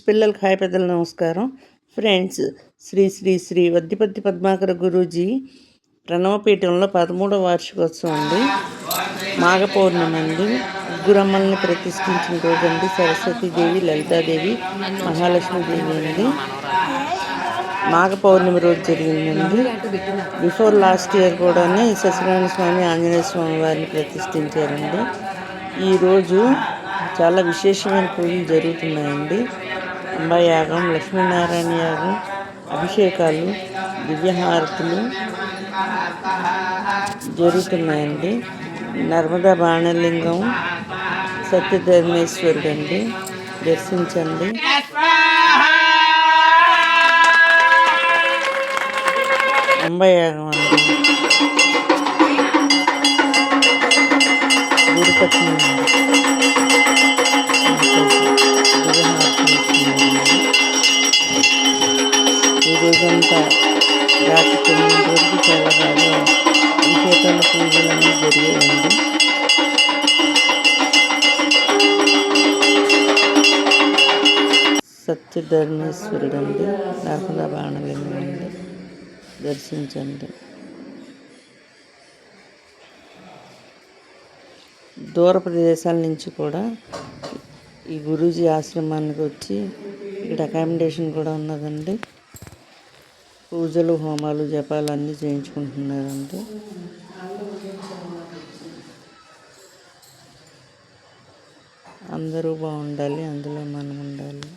పిల్లలకి హాయ్ పెద్దల నమస్కారం. ఫ్రెండ్స్ శ్రీ శ్రీ శ్రీ వద్దిపత్తి పద్మాకర గురూజీ ప్రణవపీఠంలో పదమూడవ వార్షికోత్సవం అండి. మాఘ పౌర్ణమి అండి. ముగ్గురమ్మల్ని ప్రతిష్ఠించిన రోజు అండి. సరస్వతీదేవి లలితాదేవి మహాలక్ష్మీదేవి అండి. మాఘ పౌర్ణమి రోజు జరిగిందండి. బిఫోర్ లాస్ట్ ఇయర్ కూడానే సత్యనారాయణ స్వామి ఆంజనేయ స్వామి వారిని ప్రతిష్ఠించారండి. ఈరోజు చాలా విశేషమైన పూజలు జరుగుతున్నాయండి. కుంభయాగం లక్ష్మీనారాయణ యాగం అభిషేకాలు దివ్యహారతులు జరుగుతున్నాయండి. నర్మదా బాణలింగం సత్యధర్మేశ్వరుడు అండి దర్శించండి. కుంభయాగం అండి. గురుపత్ని రోజంతా రాత్రి తొమ్మిది వరకు చాలా బాగా విశేషాల పూజలన్నీ జరిగాయండి. సత్యధర్మేశ్వరుడు అండి నర్మదా బాణలింగం అండి దర్శించండి. దూర ప్రదేశాల నుంచి కూడా ఈ గురూజీ ఆశ్రమానికి వచ్చి ఇక్కడ అకామిడేషన్ కూడా ఉన్నదండి. పూజలు హోమాలు జపాలు అన్నీ చేయించుకుంటున్నారంటే అందరూ బాగుండాలి అందులో మనం ఉండాలి.